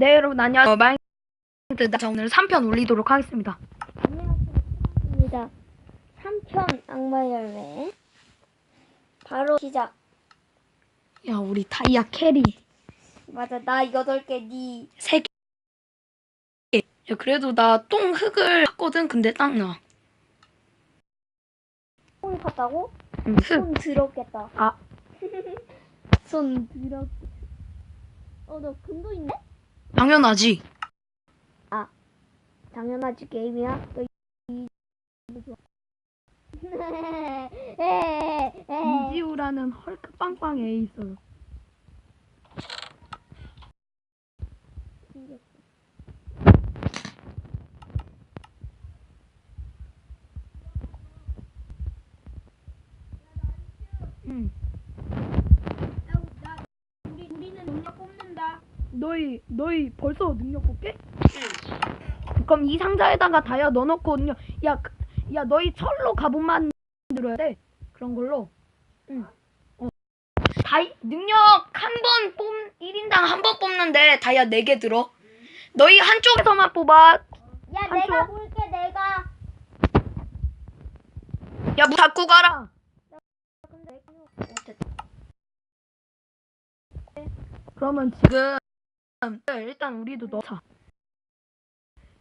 네 여러분 안녕하세요 마인드 자 오늘 3편 올리도록 하겠습니다 안녕하십니까. 3편 악마의 열매. 바로 시작. 야 우리 다이아 캐리 맞아, 나 8개, 니. 3개 야 그래도 나 똥 흙을 팠거든 근데 딱나 손 팠다고? 응, 흙손 더럽겠다. 아. 손 더럽. 어, 너 금도 있네? 당연하지 당연하지, 게임이야. 너 이. 이지우라는 헐크 빵빵 애 있어요 응 우리, 우리는 능력 뽑는다. 너희 너희 벌써 능력 볼게? 그럼 이 상자에다가 다이아 넣어놓고 능력 야, 그- 야 너희 철로 갑옷 만들어야 돼 그런 걸로 응. 어. 다이 능력 한 번 뽑 1인당 한 번 뽑는데 다이아 4개 들어 너희 한쪽에서만 뽑아 야, 한쪽. 내가 볼게, 내가. 야문 닫고 가라. 그러면 지금 일단 우리도 넣자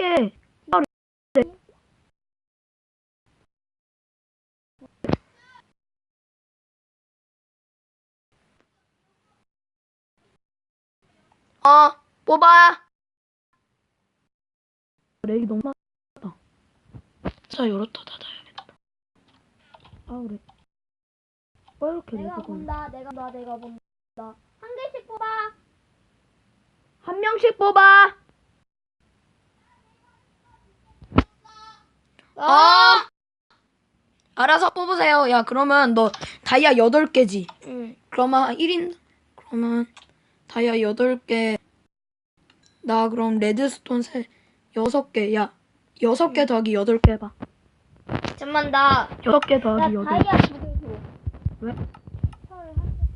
예 어, 뽑아. 렉이 너무 많다. 자, 열었다 닫아야겠다. 아, 그래. 왜 이렇게 내가? 본다, 내가 봐, 내가 본다. 뽑아. 명씩 뽑아. 어. 알아서 뽑으세요. 야, 그러면 너 다이아 8개지. 응. 그러면 1인 그러면 다이아 8개. 나 그럼 레드스톤 세 6개. 야, 6개 더하기 8개 해 봐. 잠만, 나. 6개 나 더하기 8개. 다이아 두개 줘. 왜? 헐, 한 개.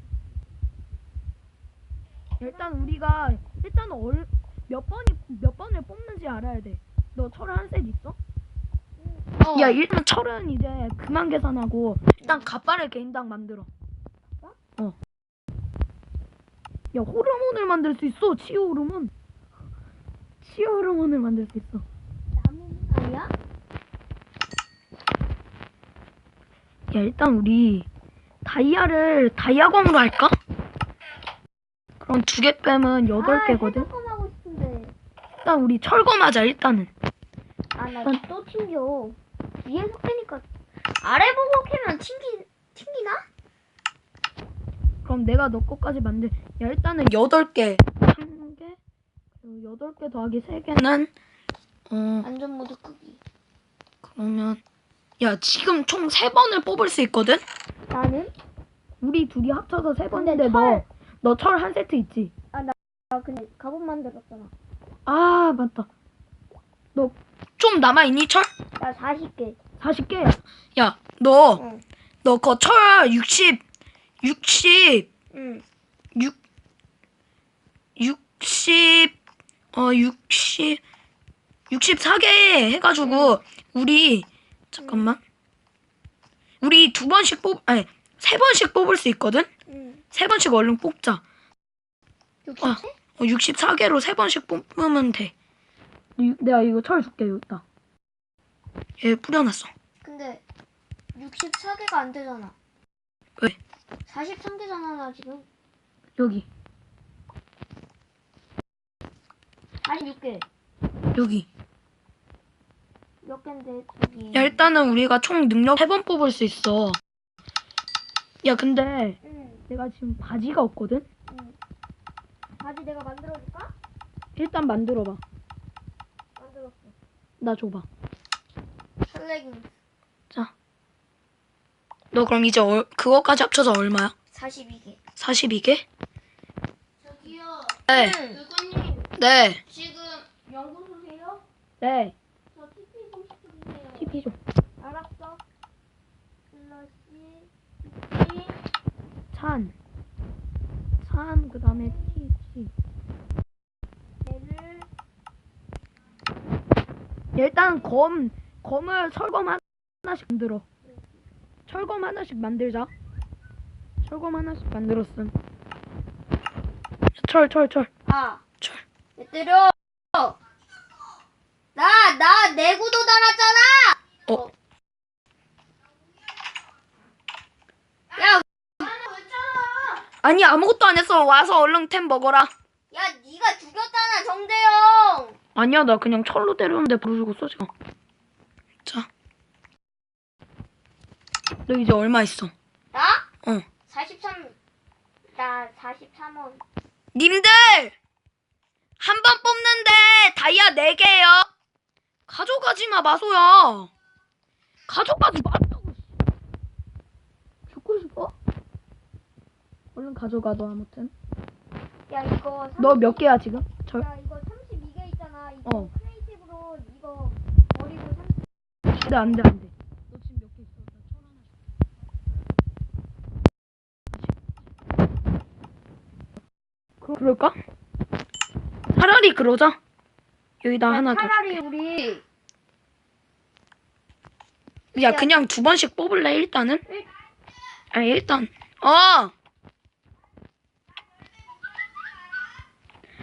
일단 우리가 일단 얼, 몇 번이 몇 번을 뽑는지 알아야 돼. 너철한셋 있어? 어. 야 일단 철은 이제 그만 계산하고 일단 갑바를 개인당 만들어. 어. 야 호르몬을 만들 수 있어. 치유 호르몬. 치유 호르몬을 만들 수 있어. 나무 아니야? 야 일단 우리 다이아를 다이아광으로 할까? 그럼 두 개 빼면 여덟 개거든. 아, 하고 싶은데. 일단 우리 철검하자 일단은. 아, 나 또 튕겨. 위에서 캐니까 아래 보고 캐면 튕기 튕기나? 그럼 내가 너 거까지 만들. 야 일단은 여덟 개. 한 개. 그리고 여덟 개 더하기 세 개는 어 안전 모드 끄기. 그러면 야 지금 총 세 번을 뽑을 수 있거든. 나는? 우리 둘이 합쳐서 세 근데 번인데 철- 너너철 한 세트 있지? 아, 근데 갑옷 만들었잖아. 아 맞다. 너 좀 남아 있니 철? 나 40개. 40개야. 야너 응. 너거철 60, 60, 응. 6, 60, 어, 60, 64개 해가지고, 우리, 잠깐만. 우리 두 번씩 뽑, 아니, 세 번씩 뽑을 수 있거든? 응. 세 번씩 얼른 뽑자. 60개? 어, 64개로 세 번씩 뽑으면 돼. 이- 내가 이거 철 줄게, 여기다. 얘 뿌려놨어. 근데 64개가 안 되잖아. 왜? 43개잖아, 나 지금. 여기, 46개. 여기. 몇 개인데, 저기. 야, 일단은 우리가 총 능력 세 번 뽑을 수 있어. 야, 근데 응. 내가 지금 바지가 없거든? 응. 바지 내가 만들어줄까? 일단 만들어봐. 만들었어. 나 줘봐. 설레깅 자. 너 그럼 이제 얼, 그거까지 합쳐서 얼마야? 42개. 42개? 저기요. 네. 누구님 네. 지금 연구소세요? 네. 저 TP 좀 시켜주세요. TP 좀. 산, 산, 그 다음에 티, 티. 얘를 일단 검, 검을 철검 하나씩 만들어. 철검 하나씩 만들자. 철검 하나씩 만들었음. 철, 철, 철. 아, 철. 얘들아. 아니 아무것도 안 했어. 와서 얼른 템 먹어라. 야, 네가 죽였잖아, 정대영. 아니야 나 그냥 철로 때렸는데 바로 죽었어 지금. 자. 너 이제 얼마 있어? 나? 어. 43. 나 43원. 님들 한 번 뽑는데 다이아 4개예요. 가져가지 마 마소야. 가져가지 말라고. 죽고 싶어? 얼른 가져가 너 아무튼. 야, 이거 너몇 개야 지금? 절. 야, 이거 32개 있잖아. 이거 어. 크리에이티브로 이거 버리고 30. 안돼 안돼 안돼. 너 지금 몇 개 있어? 나천 하나. 그, 그럴까? 차라리 그러자. 여기다 야, 하나 더. 차라리 우리 야 그냥 두 번씩 뽑을래 일단은? 아 일단 어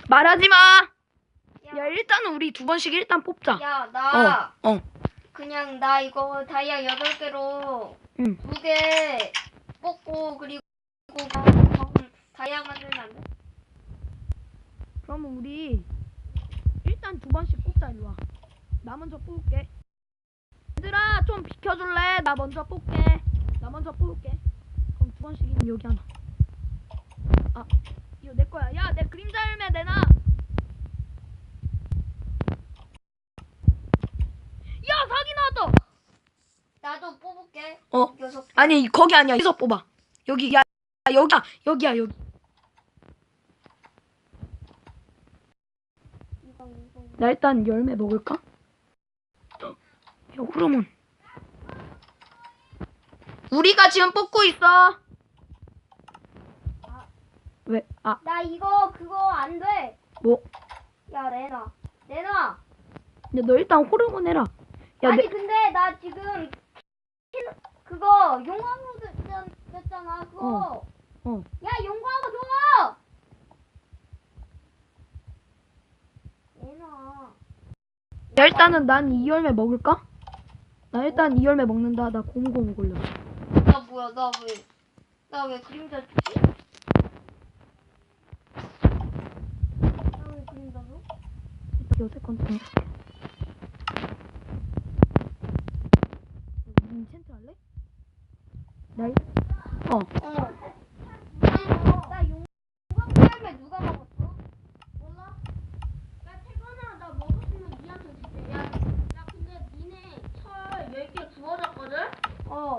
말하지 마. 야 일단은 우리 두 번씩 일단 뽑자. 야, 나 어 어. 그냥 나 이거 다이아 8개로 응. 두 개 뽑고 그리고 방- 다이아 만들면 안 돼? 그러면 우리 일단 두 번씩 뽑자 일로 와. 나 먼저 뽑을게. 얘들아 좀 비켜줄래? 나 먼저 뽑게. 나 먼저 뽑을게. 그럼 두 번씩이면 여기 하나. 아 이거 내 거야. 야 내 그림자 열매 내놔. 야 사기 나왔다. 나도 뽑을게. 어 여섯 개. 아니 거기 아니야. 여기서 뽑아. 여기 야 야, 여기야 여기야 여기. 이거 이거. 나 일단 열매 먹을까? 야, 호르몬. 우리가 지금 뽑고 있어. 왜? 아, 나 이거 그거 안 돼. 뭐? 야, 내놔. 내놔. 야, 너 일단 호르몬 해라. 야, 아니 내, 근데 나 지금 킬- 그거 용광로 됐- 됐잖아. 그거. 어, 어. 야, 용광로 줘. 내놔. 야, 일단은 난 이 열매 먹을까? 나 일단 이 열매 먹는다. 나 고무고무 걸렸어. 나 뭐야? 나 왜? 나 왜 그림자 주지? 일단 여섯 건 더. 인챈트 할래? 나, 일- 어. 어. 나 용광로 열매 누가 먹었어? 몰라? 야 태건아 나 먹었으면 니한테 줄게. 야, 야 근데 니네 철 10개 주워졌거든? 어.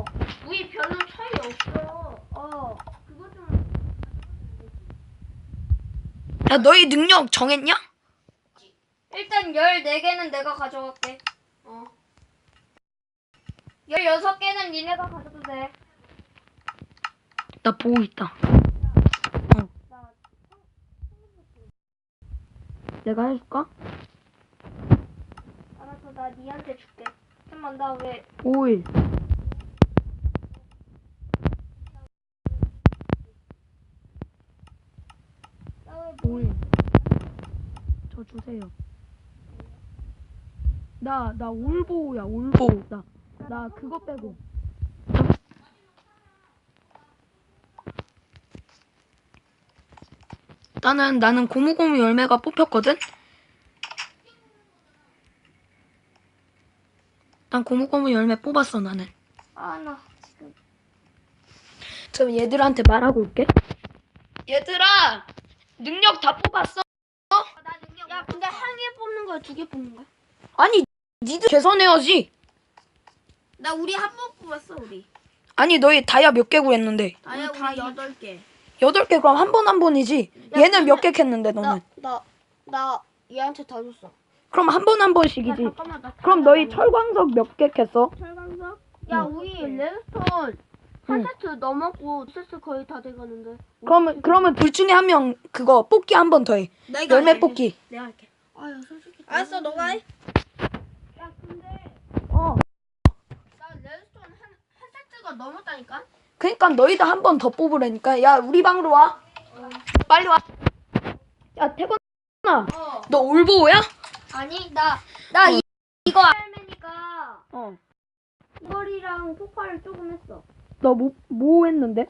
우리 별로 철이 없어. 어. 그거 좀 야, 너희 능력 정했냐? 일단 14개는 내가 가져갈게. 어. 16개는 니네가 가져도 돼. 나 보고 있다. 나 내가 해줄까? 알았어. 나 니한테 줄게. 잠깐만 나 왜? 5일. 나왜 5일. 저 주세요. 나, 나 올보야, 올보. 나, 나 그거 빼고. 나는, 나는 고무고무 열매가 뽑혔거든? 난 고무고무 열매 뽑았어, 나는. 아, 나 지금. 그럼 얘들한테 말하고 올게. 얘들아! 능력 다 뽑았어? 야, 근데 한 개 뽑는 거야? 두 개 뽑는 거야? 아니, 니들 계산해야지. 나 우리 한 번 뽑았어, 우리. 아니, 너희 다이아 몇개 구했는데? 아야, 우리 여덟 개. 여덟 개 그럼 한 번 한 번이지. 얘는 몇 개 캤는데 너는? 나, 나 얘한테 다 줬어. 그럼 한 번 한 번씩이지. 잠깐만, 나 그럼 너희 철광석 몇 개 캤어? 철강석? 야, 응. 우리 레드스톤 한 응. 세트 넘었고 두 세트 거의 다 돼가는데. 그러면 그러면 둘 중에 한 명 그거 뽑기 한 번 더 해. 내가 열매 할게. 뽑기. 내가 할게. 아유 솔직히. 알았어 너가 해. 야 근데 어. 나 레드스톤 한, 한 세트가 넘었다니까. 그니까 너희도 한 번 더 뽑으라니까. 야 우리 방으로 와. 어. 빨리 와. 야 태권아. 어. 너 올보호야? 아니 나 나 어. 이거 아- 헬메니까 어. 머리랑 폭발을 조금 했어. 너 뭐 뭐 했는데?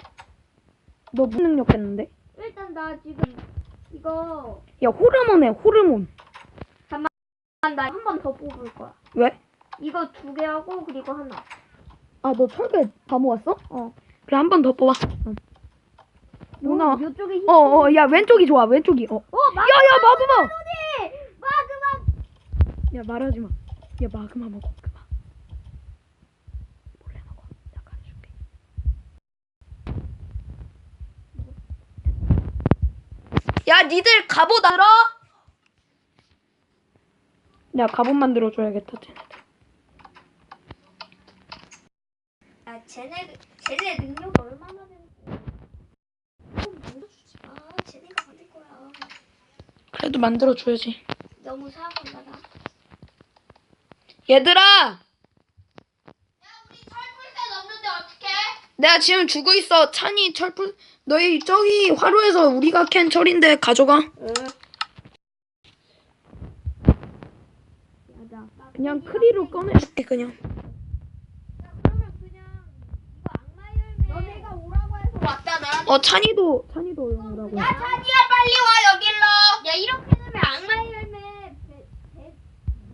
너 무슨 능력 했는데? 일단 나 지금 이거 야 호르몬 해 호르몬. 나 한 번 더 뽑을 거야. 왜? 이거 두 개 하고 그리고 하나. 아 너 철개 다 모았어? 어. 그래 한 번 더 뽑아. 어. 뭐 나와? 이쪽에 힘. 어 어 야 왼쪽이 좋아 왼쪽이. 어. 어, 마. 야 야 마그마. 마그마. 야 말하지 마. 야 마그마 먹어 그만. 몰래 먹어. 나 가르쳐줄게. 야 니들 갑옷 알아? 야 갑옷 만들어 줘야겠다 쟤네들. 야, 쟤네 쟤네 능력 얼마나 되는? 좀 만들어주지 마. 쟤네가 만들 거야. 그래도 만들어 줘야지. 너무 사악한다 나. 얘들아, 야, 우리 철불새 넘는데 어떡해? 내가 지금 주고 있어. 찬이 철풀. 너희 저기 화로에서 우리가 캔 철인데 가져가. 그냥 크리로 꺼내줄게 그냥. 너네가 오라고 해서 왔다 나. 어 찬이도 찬이도 오라고. 야, 자니야 빨리 와 여길로. 야, 이렇게 되면 악마 열매 배, 배,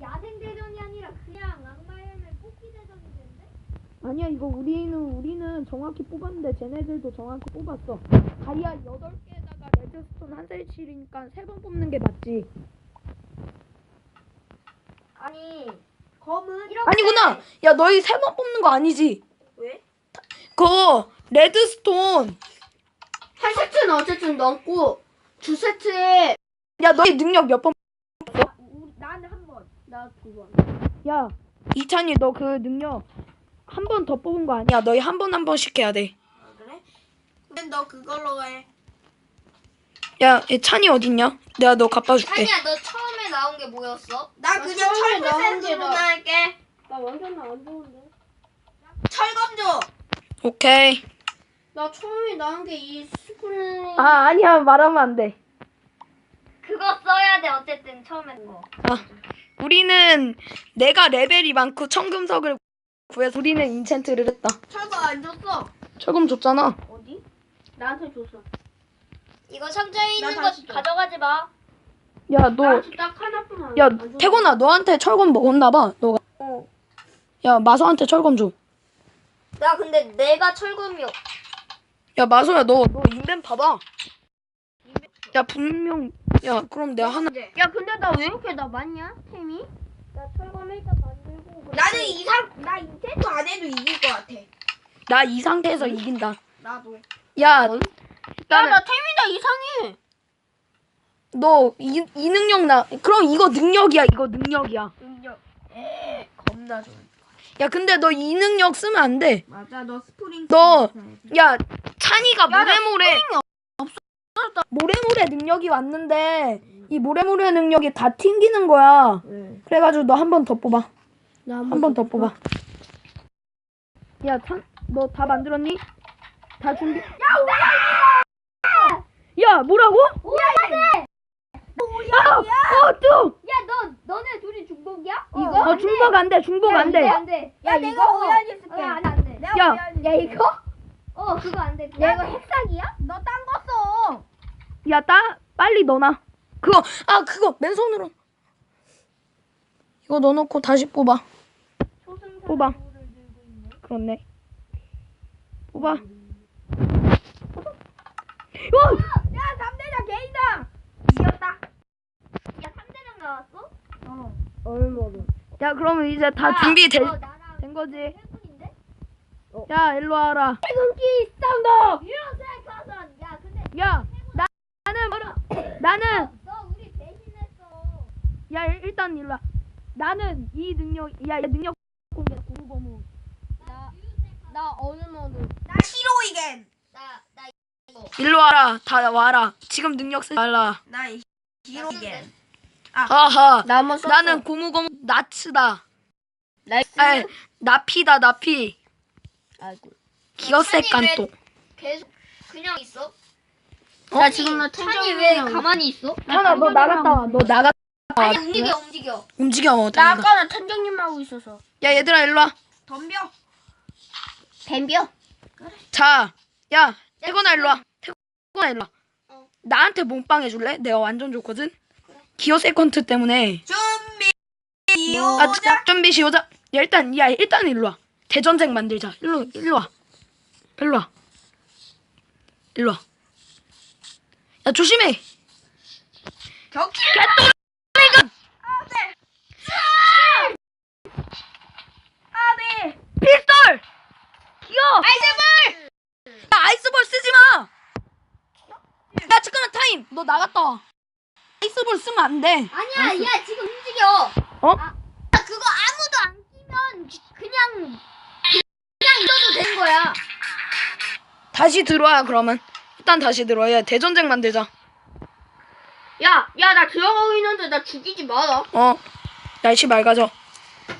야생 대전이 아니라 그냥 악마 열매 뽑기 대전이 되는데? 아니야 이거 우리 는 우리는 정확히 뽑았는데 쟤네들도 정확히 뽑았어. 다이아 8개에다가 레드스톤 한 셀씩이니까 세번 뽑는 게 맞지. 아니, 검은 이렇게 아니구나. 야 너희 세번 뽑는 거 아니지? 왜? 그거 레드스톤. 한 세트는 어쨌든 넘고 두 세트에 야 너희 능력 몇 번? 나는 한 번, 나 두 번. 야 이찬이 너 그 능력 한 번 더 뽑은 거 아니야? 너희 한 번 한 번씩 해야 돼. 그래? 근데 너 그걸로 해. 야, 얘 찬이 어딨냐? 내가 너 갚아줄게. 아니야, 너 처음에 나온 게 뭐였어? 나 그냥 철불 세트로만 할게. 나 완전 안 좋은데. 철검 줘. 오케이. 나 처음에 나온 게 이 스프링. 아, 아니야. 말하면 안 돼. 그거 써야 돼 어쨌든 처음에 거. 아, 우리는 내가 레벨이 많고 청금석을 구해서 우리는 인챈트를 했다. 철거 안 줬어. 철금 줬잖아. 어디? 나한테 줬어. 이거 상자에 나 있는 거 다시 줘. 가져가지 마. 야, 너, 나한테 딱 하나뿐만. 야, 태곤아, 너한테 철검 먹었나봐. 너가. 어. 야, 마소한테 철검 줘. 나 근데 내가 철검이요. 야, 마소야, 너, 너 인벤 봐봐. 야, 분명, 야, 그럼 내가 하나. 야 근데 나 왜 이렇게 나 많냐 템이? 나 철검 일단. 나는 이 상 나 인텐트 안 해도 이길 것 같아. 나 이 상태에서 이긴다. 나도. 야, 야 나는 나 템이 다 이상해. 너 이, 이 능력 나. 그럼 이거 능력이야. 이거 능력이야. 능력. 에 겁나 좋아. 야, 근데 너 이 능력 쓰면 안 돼. 맞아 너 스프링. 너- 야, 찬이가 모래모래 모래모래 능력이 왔는데 이 모래모래 능력이 다 튕기는 거야. 응. 그래가지고 너 한 번 더 뽑아. 나한번 더 뽑아. 야, 찬, 너다 만들었니? 다 준비. 야, 야, 뭐라고? 오야 야, 어, 또. 야 너 너네 둘이 중복이야? 이거? 어, 중복 안 돼. 중복 안 돼. 안 돼. 야, 내가 오야지 쓸게. 안돼 안 돼. 내가 야. 오야지 야 쓸게. 이거? 어 그거 안 돼. 야 이거 핵사기야? 너 딴 거 써. 야, 따 빨리 넣어놔. 그거, 아, 그거 맨손으로. 이거 넣어놓고 다시 뽑아. 뽑아. 그렇네. 뽑아. 와! 야 3대장 개이다. 이겼다. 야 3대장 나왔어? 얼마나? 야, 그러면 이제 다 야, 준비된 어, 나랑 된 거지. 해군인데? 야, 일로 와라. 해군기 싸운다. 이런 생각하선. 야 근데 야, 나, 나는 뭐라? 나는 너 우리 배신했어. 야, 일- 일단 일로 와. 나는 이 능력, 야, 이 능력 거무. 나, 나 어느 모드? 나 싫어 이겐. 나, 나 일로 와라. 다 와라. 지금 능력 쓰지 말라. 나 이- 싫어 이겐. 하하. 나 한번 썼어. 나는 고무고무 나츠다. 나이스. 아, 나피다, 나피. 아이고. 기어세 깐또. 계속 그냥 있어? 어? 나 지금 나 찬이 왜 가만히 있어? 하나 너 나갔다 와. 너 나갔다 와. 아니 움직여 움직여. 움직여. 나 다행이다. 아까는 천장님 하고 있어서. 야 얘들아 일로 와. 덤벼. 덤벼. 자, 야 태건아 일로 와. 태건아 일로 와. 어. 나한테 몸빵 해줄래? 내가 완전 좋거든. 기어 세컨트 때문에. 준비. 아, 자, 준비 시오자. 야, 일단 야 일단 일로 와. 대전쟁 만들자. 일로 일로 와. 일로 와. 일로 와. 야 조심해. 아네. 필돌. 기어. 아이스볼. 야 아이스볼 쓰지 마. 야 잠깐만 타임. 너 나갔다 와. 아이스볼 쓰면 안 돼. 아니야 야 지금 움직여. 어? 아, 그거 아무도 안 끼면 그냥 그냥 있어도 되는 거야. 다시 들어와 그러면. 일단 다시 들어와. 야 대전쟁 만들자. 야, 야, 나 들어가고 있는데 나 죽이지 마라. 어. 날씨 맑아져.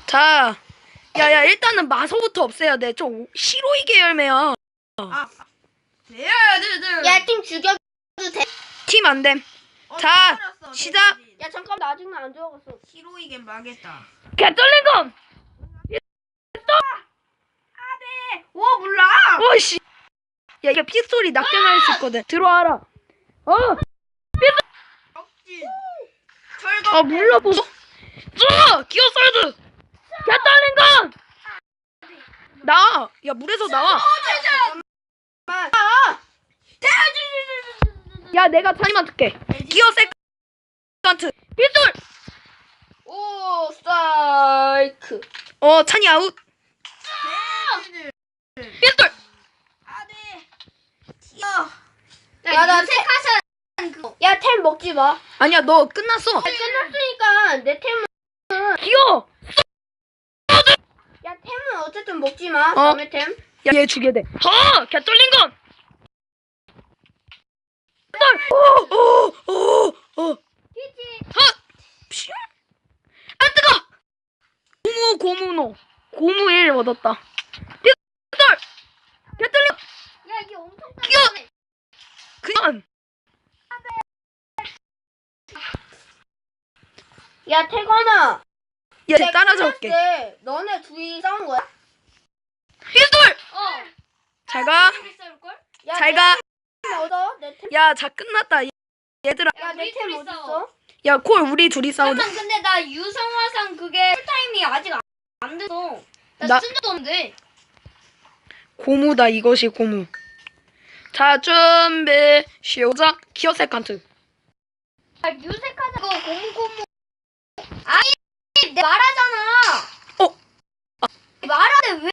자. 야야 일단은 마소부터 없애야 돼. 좀 시로이게 열매야. 아. 돼야 애들들. 야, 팀 죽여도 돼. 팀 안 됨. 어, 자, 떨어졌어, 시작. 돼지들이. 야, 잠깐 나 아직 안 들어갔어. 히로이게 망했다. 개떨린 건. 아네. 오 몰라. 어씨. 야 이게 핏소리 낮게 날수 있거든. 들어와라. 어. 격진. 철거. 아 몰라 보소. 쏘! 기어설드. 개 떨린 건. 나. 야 물에서 나와. 야 내가 차이만 듣게. 기어 세컨트. 핏돌. 오, 스트라이크. 어 찬이 아웃. 핏돌. 아네. 튀어. 야, 나 그거. 야, 템 먹지 마. 아니야 너 끝났어. 끝났으니까 내 템은. 기어. 야, 템은 어쨌든 먹지 마. 어. 남의 템. 야 얘 죽여야 돼. 어 개떨린 건. 어, 오오오오 피지. 헛! 퓨! 아 뜨거! 고무 고무노 고무 1 얻었다 빗돌! 개떨려 야, 이게 엄청! 단단해. 그냥 야, 태건아. 얘 끝났을 때 너네 둘이 싸운 거야? 빗돌! 어. 잘가 둘이 싸울걸? 야, 잘 가 얻어. 내 템. 야 자 끝났다 얘들아 야, 내템 어딨어? 야 콜 우리 둘이 싸우자 잠깐 근데 나 유성화상 그게 풀타임이 아직 안- 안 돼서 나, 나- 쓴 적도 없는데 고무다 이것이 고무 자 준비 시작 기어 세컨트 아, 유색하자 그거 고무고무 아니 내 말하잖아 어? 말하는데 왜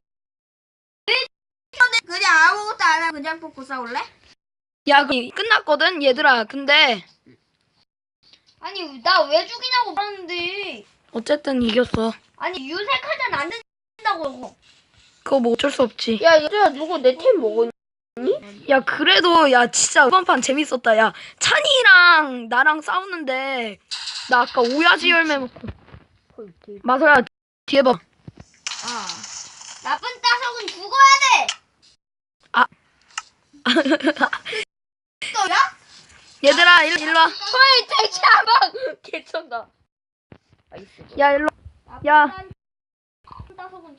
그냥 아무것도 안 하고 그냥 뽑고 싸울래? 야 그, 끝났거든 얘들아. 근데 아니 나 왜 죽이냐고 말하는데. 어쨌든 이겼어. 아니 유색하자는 안 된다고. 그거 뭐 어쩔 수 없지. 야 얘들아 누구 내 템 먹었니? 야 그래도 야 진짜 이번 판 재밌었다. 야 찬이랑 나랑 싸웠는데 나 아까 오야지 열매 먹고. 마서야 뒤에 봐. 아. 나쁜 따석은 죽어야 돼 또야? 얘들아 일로, 일로 와. 헐 대차방 개쩐다 야 일로 야. 나쁜 따석은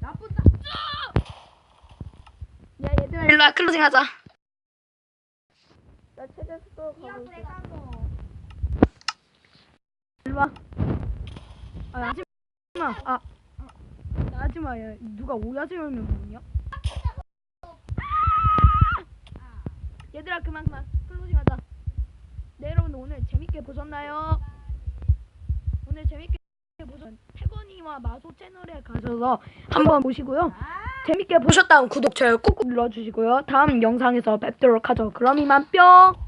나쁘다. 야 얘들아 일로 와 클로징 하자 나 찾았어 내가 뭐. 일로 와 아, 하지 마 아 하지마 야 누가 오야지 열매 먹냐 얘들아 그만 그만. 클로징 하자. 네 여러분들 오늘 재밌게 보셨나요? 오늘 재밌게 보셨 태건이와 마소 채널에 가셔서 한번 보시고요. 재밌게 보셨다면 구독, 좋아요 꾹꾹 눌러주시고요. 다음 영상에서 뵙도록 하죠. 그럼 이만 뿅